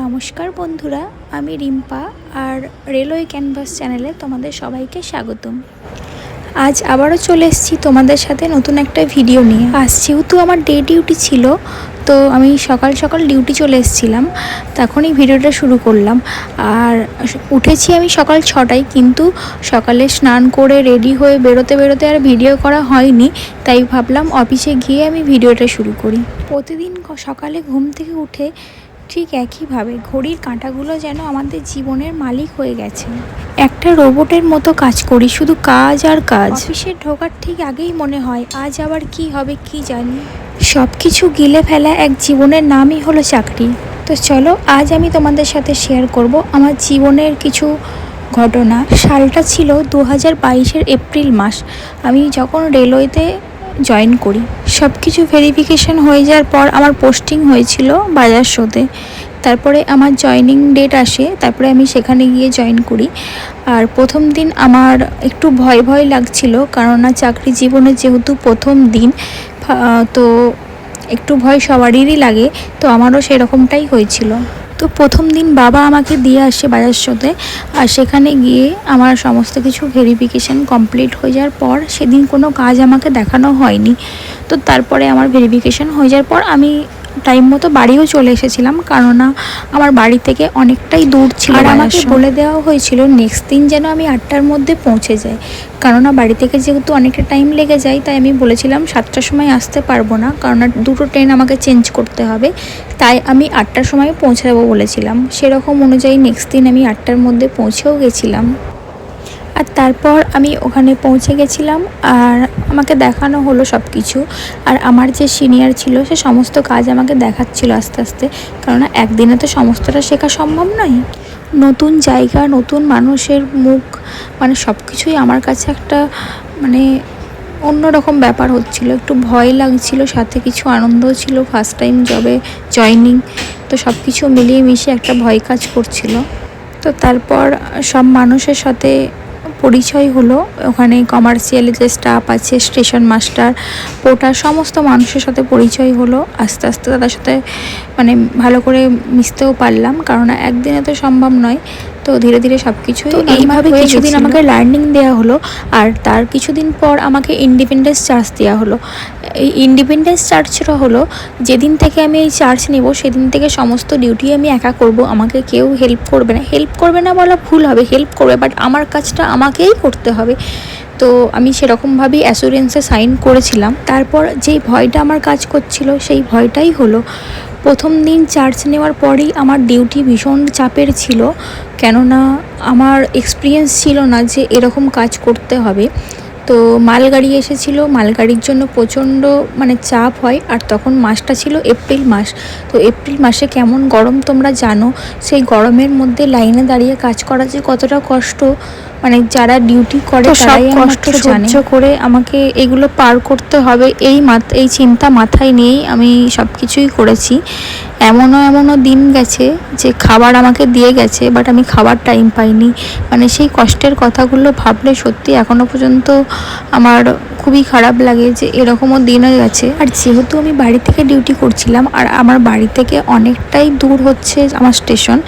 নমস্কার বন্ধুরা, আমি রিম্পা আর রেলওয়ে ক্যানভাস চ্যানেলে তোমাদের সবাইকে স্বাগতম। আজ আবারও চলে এসেছি তোমাদের সাথে নতুন একটা ভিডিও নিয়ে। আজ যেহেতু আমার ডে ডিউটি ছিল তো আমি সকাল সকাল ডিউটি চলে এসেছিলাম তখনই ভিডিওটা শুরু করলাম। আর উঠেছি আমি সকাল ছটায়, কিন্তু সকালে স্নান করে রেডি হয়ে বেরোতে বেরোতে আর ভিডিও করা হয়নি, তাই ভাবলাম অফিসে গিয়ে আমি ভিডিওটা শুরু করি। প্রতিদিন সকালে ঘুম থেকে উঠে ঠিক একইভাবে ঘড়ির কাঁটাগুলো যেন আমাদের জীবনের মালিক হয়ে গেছে। একটা রোবটের মতো কাজ করি, শুধু কাজ আর কাজ। অফিসে ঢোকার ঠিক আগেই মনে হয়, আজ আবার কি হবে, কি জানি। সব কিছু গিলে ফেলা এক জীবনের নামই হলো চাকরি। তো চলো, আজ আমি তোমাদের সাথে শেয়ার করব আমার জীবনের কিছু ঘটনা। সালটা ছিল দু হাজার বাইশের এপ্রিল মাস। আমি যখন রেলওয়েতে জয়েন করি সব কিছু ভেরিফিকেশন হয়ে যাওয়ার পর আমার পোস্টিং হয়েছিল বাজার শোতে। তারপরে আমার জয়নিং ডেট আসে, তারপরে আমি সেখানে গিয়ে জয়েন করি। আর প্রথম দিন আমার একটু ভয় ভয় লাগছিল, কেননা চাকরি জীবনে যেহেতু প্রথম দিন তো একটু ভয় সবারই লাগে, তো আমারও সেরকমটাই হয়েছিল। তো প্রথম দিন বাবা আমাকে দিয়ে আসে বাজার শোতে আর সেখানে গিয়ে আমার সমস্ত কিছু ভেরিফিকেশান কমপ্লিট হয়ে যাওয়ার পর সেদিন কোনো কাজ আমাকে দেখানো হয়নি। তো তারপরে আমার ভেরিফিকেশান হয়ে যাওয়ার পর আমি টাইম মতো বাড়িও চলে এসেছিলাম কেননা আমার বাড়ি থেকে অনেকটাই দূর ছিল আর আমাকে বলে দেওয়া হয়েছিল নেক্সট দিন যেন আমি আটটার মধ্যে পৌঁছে যাই। কেননা বাড়ি থেকে যেহেতু অনেকটা টাইম লেগে যায় তাই আমি বলেছিলাম সাতটার সময় আসতে পারব না কেননা দুটো ট্রেন আমাকে চেঞ্জ করতে হবে। তাই আমি আটটার সময় পৌঁছাবো বলেছিলাম। সেরকম অনুযায়ী নেক্সট দিন আমি আটটার মধ্যে পৌঁছেও গেছিলাম। আর তারপর আমি ওখানে পৌঁছে গেছিলাম আর আমাকে দেখানো হলো সব কিছু আর আমার যে সিনিয়র ছিল, সে সমস্ত কাজ আমাকে দেখাচ্ছিল আস্তে আস্তে। কেননা একদিনে তো সমস্তটা শেখা সম্ভব নয়। নতুন জায়গা, নতুন মানুষের মুখ মানে সব কিছুই আমার কাছে একটা মানে অন্যরকম ব্যাপার হচ্ছিল। একটু ভয় লাগছিল, সাথে কিছু আনন্দও ছিল ফার্স্ট টাইম জবে জয়নিং তো সব কিছু মিলিয়ে মিশিয়ে একটা ভয় কাজ করছিল। তো তারপর সব মানুষের সাথে পরিচয় হলো। ওখানে কমার্শিয়াল যে স্টাফ আছে স্টেশন মাস্টার পোটার সমস্ত মানুষের সাথে পরিচয় হলো। আস্তে আস্তে তাদের সাথে মানে ভালো করে মিশতেও পারলাম। কারণ একদিনে তো সম্ভব নয়। তো ধীরে ধীরে সব কিছুই এইভাবে কিছুদিন আমাকে লার্নিং দেওয়া হলো আর তার কিছুদিন পর আমাকে ইন্ডিপেন্ডেন্স চার্জ দেওয়া হলো। এই ইন্ডিপেন্ডেন্স চার্জটা হলো যেদিন থেকে আমি এই চার্জ নেব সেদিন থেকে সমস্ত ডিউটি আমি একা করব। আমাকে কেউ হেল্প করবে না। হেল্প করবে না বলা ভুল হবে হেল্প করবে বাট আমার কাজটা আমাকেই করতে হবে। তো আমি সেরকমভাবেই অ্যাসুরেন্সে সাইন করেছিলাম। তারপর যেই ভয়টা আমার কাজ করছিল সেই ভয়টাই হলো প্রথম দিন চার্জ নেওয়ার পরেই আমার ডিউটি ভীষণ চাপের ছিল। কেননা আমার এক্সপিরিয়েন্স ছিল না যে এরকম কাজ করতে হবে। তো মালগাড়ি এসেছিল, মালগাড়ির জন্য প্রচণ্ড মানে চাপ হয়। আর তখন মাসটা ছিল এপ্রিল মাস। তো এপ্রিল মাসে কেমন গরম তোমরা জানো? সেই গরমের মধ্যে লাইনে দাঁড়িয়ে কাজ করা যে কতটা কষ্ট মানে যারা ডিউটি করে সব তারাই কষ্ট। সহ্য করে আমাকে এগুলো পার করতে হবে। এই এই চিন্তা মাথায় নিয়েই আমি সব কিছুই করেছি। এমনও এমনও দিন গেছে যে খাবার আমাকে দিয়ে গেছে বাট আমি খাবার টাইম পাইনি। মানে সেই কষ্টের কথাগুলো ভাবলে সত্যি এখনও পর্যন্ত আমার খুবই খারাপ লাগে যে এরকমও দিনও গেছে। আর যেহেতু আমি বাড়ি থেকে ডিউটি করছিলাম আর আমার বাড়ি থেকে অনেকটাই দূর হচ্ছে আমার স্টেশন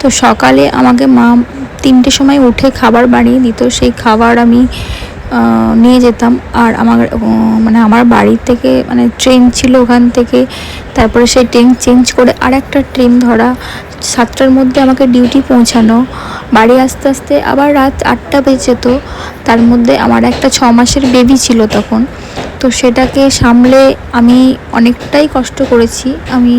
তো সকালে আমাকে মা তিনটে সময় উঠে খাবার বানিয়ে দিত, সেই খাবার আমি নিয়ে যেতাম। আর আমার মানে আমার বাড়ি থেকে মানে ট্রেন ছিল ওখান থেকে, তারপরে সেই ট্রেন চেঞ্জ করে আর একটা ট্রেন ধরা, সাতটার মধ্যে আমাকে ডিউটি পৌঁছানো। বাড়ি আস্তে আস্তে আবার রাত আটটা বেজে যেত, তার মধ্যে আমার একটা ছ মাসের বেবি ছিল তখন। তো সেটাকে সামলে আমি অনেকটাই কষ্ট করেছি। আমি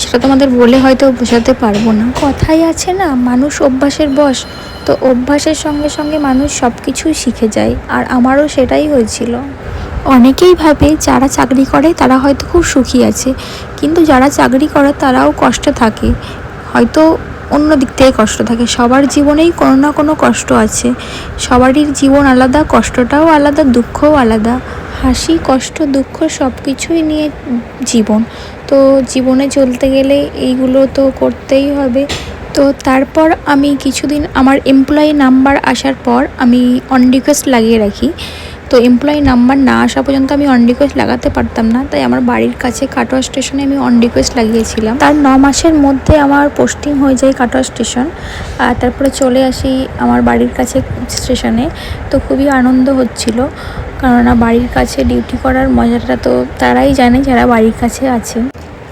সেটা তোমাদের বলে হয়তো বোঝাতে পারব না। কথাই আছে না, মানুষ অভ্যাসের বশ। তো অভ্যাসের সঙ্গে সঙ্গে মানুষ সব কিছুই শিখে যায়, আর আমারও সেটাই হয়েছিল। অনেকেই ভাবে যারা চাকরি করে তারা হয়তো খুব সুখী আছে, কিন্তু যারা চাকরি করে তারাও কষ্টে থাকে। হয়তো অন্য দিক থেকে কষ্ট থাকে। সবার জীবনেই কোনো না কোনো কষ্ট আছে। সবারই জীবন আলাদা, কষ্টটাও আলাদা, দুঃখও আলাদা। হাসি, কষ্ট, দুঃখ সব কিছুই নিয়ে জীবন। তো জীবনে চলতে গেলে এইগুলো তো করতেই হবে। তো তারপর আমি কিছুদিন আমার এমপ্লয়ি নাম্বার আসার পর আমি অন রিকোয়েস্ট লাগিয়ে রাখি। তো এমপ্লয়ি নাম্বার না আসা পর্যন্ত আমি অন রিকোয়েস্ট লাগাতে পারতাম না। তাই আমার বাড়ির কাছে কাটোয়া স্টেশনে আমি অন রিকোয়েস্ট লাগিয়েছিলাম। তার ন মাসের মধ্যে আমার পোস্টিং হয়ে যায় কাটোয়া স্টেশন আর তারপরে চলে আসি আমার বাড়ির কাছে স্টেশনে তো খুবই আনন্দ হচ্ছিল, কেননা বাড়ির কাছে ডিউটি করার মজাটা তো তারাই জানে যারা বাড়ির কাছে আছে।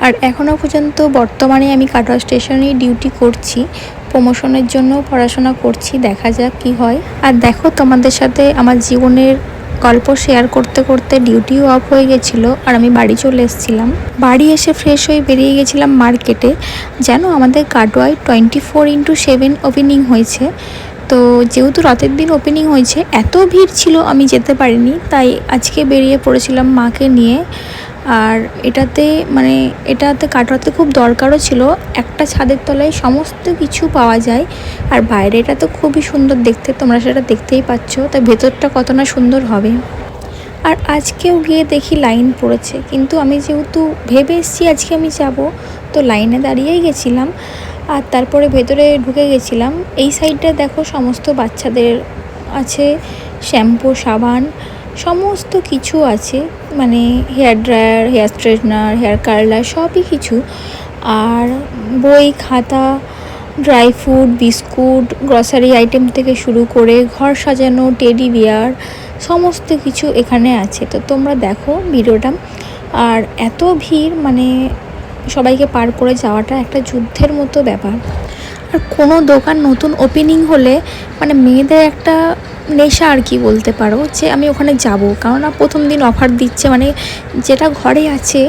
আর এখনও পর্যন্ত বর্তমানে আমি কাটোয়া স্টেশনেই ডিউটি করছি প্রমোশনের জন্য পড়াশোনা করছি, দেখা যাক কি হয়। আর দেখো তোমাদের সাথে আমার জীবনের গল্প শেয়ার করতে করতে ডিউটিও অফ হয়ে গেছিল আর আমি বাড়ি চলে এসেছিলাম। বাড়ি এসে ফ্রেশ হয়ে বেরিয়ে গেছিলাম মার্কেটে যেন আমাদের কাটোয়ায় twenty four into seven opening হয়েছে। তো যেহেতু রাতের দিন ওপেনিং হয়েছে, এত ভিড় ছিল আমি যেতে পারিনি, তাই আজকে বেরিয়ে পড়েছিলাম মাকে নিয়ে। আর এটাতে মানে এটাতে কাটোয়াতে খুব দরকারও ছিল। একটা ছাদের তলায় সমস্ত কিছু পাওয়া যায়। আর বাইরেটা তো খুবই সুন্দর দেখতে, তোমরা সেটা দেখতেই পাচ্ছ। তাই ভেতরটা কত না সুন্দর হবে। আর আজকেও গিয়ে দেখি লাইন পড়েছে। কিন্তু আমি যেহেতু ভেবে এসেছি আজকে আমি যাব, তো লাইনে দাঁড়িয়েই গেছিলাম। আর তারপরে ভেতরে ঢুকে গেছিলাম। এই সাইডটা দেখো সমস্ত বাচ্চাদের আছে, শ্যাম্পু, সাবান সমস্ত কিছু আছে মানে hair dryer hair straightener hair curler সবই কিছু। আর বই, খাতা dry fruit biscuit grocery item থেকে শুরু করে ঘর সাজানো টেডি বিয়ার সমস্ত কিছু এখানে আছে। তো তোমরা দেখো ভিডিওটা। আর এত ভিড় মানে সবাইকে পার করে যাওয়াটা একটা যুদ্ধের মতো ব্যাপার। কোনো দোকান নতুন ওপেনিং হলে মানে মেয়েদের একটা নেশা আর কি বলতে পারো যে আমি ওখানে যাব। কেননা প্রথম দিন অফার দিচ্ছে মানে যেটা ঘরে আছে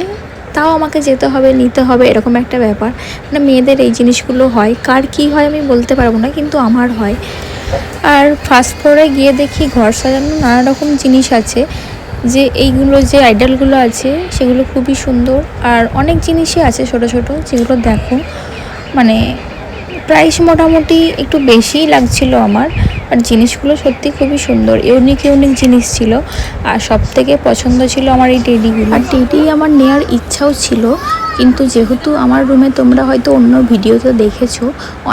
তাও আমাকে যেতে হবে, নিতে হবে, এরকম একটা ব্যাপার। মানে মেয়েদের এই জিনিসগুলো হয়। কার কি হয় আমি বলতে পারব না, কিন্তু আমার হয়। আর ফার্স্ট ফ্লোরে গিয়ে দেখি ঘর সাজানো নানা রকম জিনিস আছে, যে এইগুলো যে আইডলগুলো আছে সেগুলো খুবই সুন্দর। আর অনেক জিনিসই আছে ছোট ছোট যেগুলো দেখো মানে প্রাইস মোটামুটি একটু বেশিই লাগছিল আমার আর জিনিসগুলো সত্যি খুবই সুন্দর ইউনিক ইউনিক জিনিস ছিল। আর সব থেকে পছন্দ ছিল আমার এই টেডিগুলো আর টেডি আমার নেওয়ার ইচ্ছাও ছিল, কিন্তু যেহেতু আমার রুমে তোমরা হয়তো অন্য ভিডিওতে দেখেছ,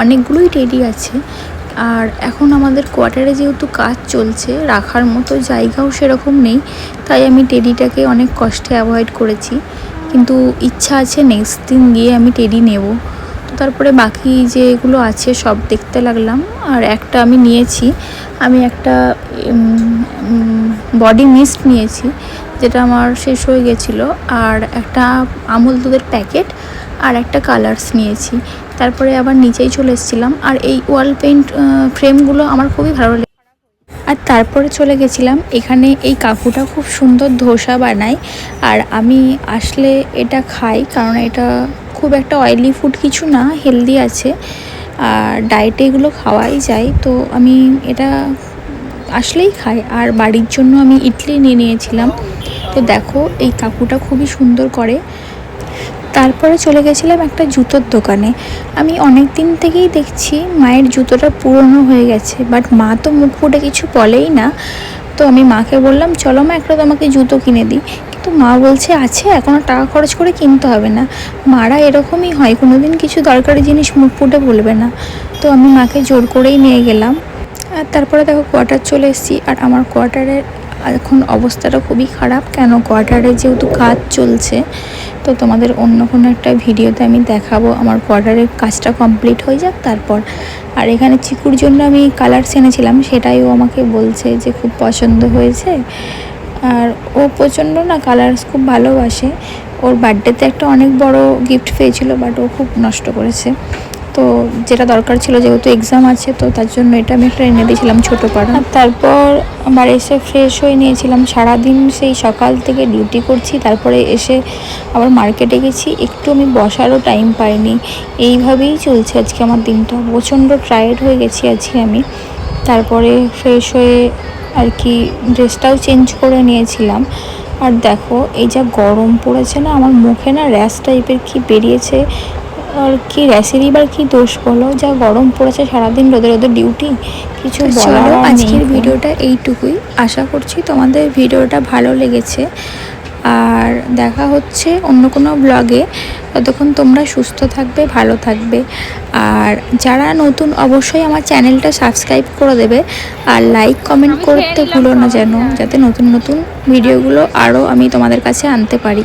অনেকগুলোই টেডি আছে। আর এখন আমাদের কোয়ার্টারে যেহেতু কাজ চলছে, রাখার মতো জায়গাও সেরকম নেই, তাই আমি টেডিটাকে অনেক কষ্টে অ্যাভয়েড করেছি। কিন্তু ইচ্ছা আছে নেক্সট দিন গিয়ে আমি টেডি নেব। তারপরে বাকি যেগুলো আছে সব দেখতে লাগলাম। আর একটা আমি নিয়েছি। আমি একটা বডি মিস্ট নিয়েছি, যেটা আমার শেষ হয়ে গেছিল। আর একটা আমুল দুধের প্যাকেট আর একটা কালার্স নিয়েছি। তারপরে আবার নিচেই চলে এসেছিলাম। আর এই ওয়াল পেন্ট ফ্রেমগুলো আমার খুবই ভালো লেগে আর তারপরে চলে গেছিলাম। এখানে এই কাকুটা খুব সুন্দর ধোসা বানায়। আর আমি আসলে এটা খাই, কারণ এটা খুব একটা অয়েলি ফুড কিছু না হেলদি আছে। আর ডায়েটে এগুলো খাওয়াই যায়। তো আমি এটা আসলেই খাই। আর বাড়ির জন্য আমি ইডলি নিয়ে নিয়েছিলাম। তো দেখো, এই কাকুটা খুবই সুন্দর করে। তারপরে চলে গেছিলাম একটা জুতোর দোকানে। আমি অনেক দিন থেকেই দেখছি মায়ের জুতোটা পুরনো হয়ে গেছে। বাট মা তো মুখ ফুটে কিছু বলেই না। তো আমি মাকে বললাম, চলো মা, একটা তোমাকে জুতো কিনে দিই। কিন্তু মা বলছে, আছে এখনও টাকা খরচ করে কিনতে হবে না। মারা এরকমই হয় কোনো দিন কিছু দরকারি জিনিস মুখ ফুটে বলবে না। তো আমি মাকে জোর করেই নিয়ে গেলাম। আর তারপরে দেখো কোয়ার্টার চলে এসেছি। আর আমার কোয়ার্টারের এখন অবস্থাটা খুবই খারাপ। কেন? কোয়ার্টারে যেহেতু কাজ চলছে, তো তোমাদের অন্য কোনো একটা ভিডিওতে আমি দেখাবো। আমার কোয়ার্টারের কাজটা কমপ্লিট হয়ে যাক তারপর। আর এখানে চিকুর জন্য আমি কালার এনেছিলাম, সেটাই ও আমাকে বলছে যে খুব পছন্দ হয়েছে। আর ও প্রচণ্ড না কালার্স খুব ভালোবাসে। ওর বার্থডেতে একটা অনেক বড় গিফট পেয়েছিল বাট ও খুব নষ্ট করেছে। তো যেটা দরকার ছিল, যেহেতু এক্সাম আছে, তো তার জন্য এটা আমি একটা এনে দিয়েছিলাম ছোটো পাড়া তারপর আমার এসে ফ্রেশ হয়ে নিয়েছিলাম। সারাদিন সেই সকাল থেকে ডিউটি করছি, তারপরে এসে আবার মার্কেটে গেছি। একটু আমি বসারও টাইম পাইনি। এইভাবেই চলছে আজকে আমার দিনটা। প্রচণ্ড টায়ার্ড হয়ে গেছি আজকে আমি। তারপরে ফ্রেশ হয়ে আর কি ড্রেসটাও চেঞ্জ করে নিয়েছিলাম। আর দেখো এই যা গরম পড়েছে না আমার মুখে না র্যাশ টাইপের কি বেরিয়েছে আর কি র্যাশেরই বা কি দোষ বলো? যা গরম পড়েছে সারাদিন রোদে রোদে ডিউটি কিছু বলার আজকের ভিডিওটা এইটুকুই। আশা করছি তোমাদের ভিডিওটা ভালো লেগেছে। আর দেখা হচ্ছে অন্য কোনো ব্লগে ততক্ষণ তোমরা সুস্থ থাকবে ভালো থাকবে। আর যারা নতুন অবশ্যই আমার চ্যানেলটা সাবস্ক্রাইব করে দেবে। আর লাইক কমেন্ট করতে ভুলো না যেন যাতে নতুন নতুন ভিডিওগুলো আরও আমি তোমাদের কাছে আনতে পারি।